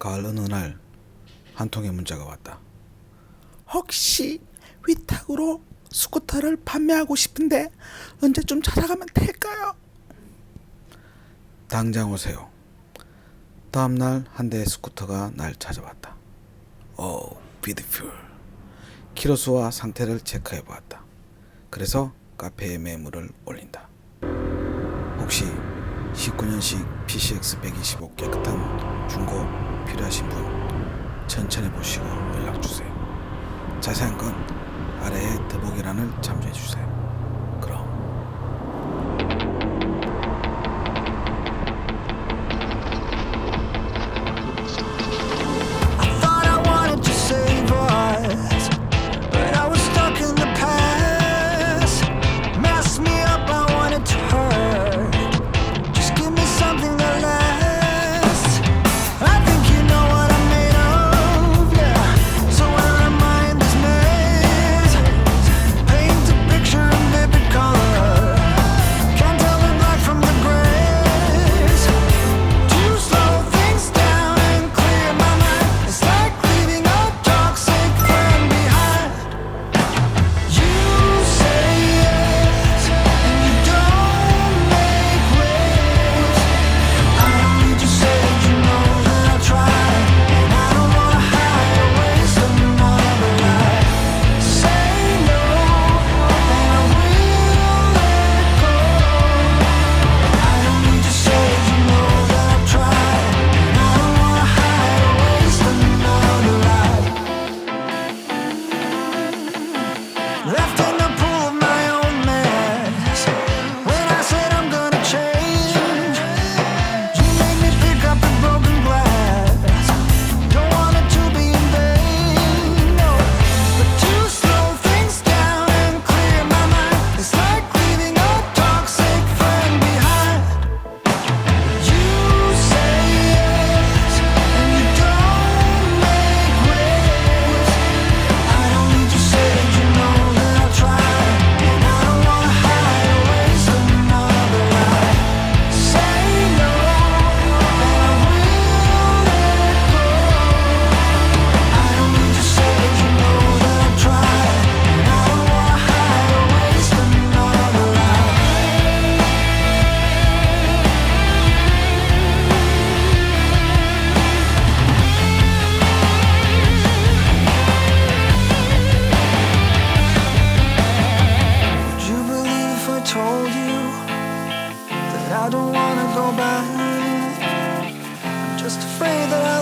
가을 어느 날 한 통의 문자가 왔다. 혹시 위탁으로 스쿠터를 판매하고 싶은데 언제쯤 찾아가면 될까요? 당장 오세요. 다음 날 한 대의 스쿠터가 날 찾아왔다. 오, 비디풀. 키로수와 상태를 체크해 보았다. 그래서 카페에 매물을 올린다. 혹시 19년식 PCX 125 깨끗한 중고 필요하신 분 천천히 보시고 연락 주세요. 자세한 건 아래의 더보기란을 참조해 주세요. told you that I don't wanna go back. I'm just afraid that I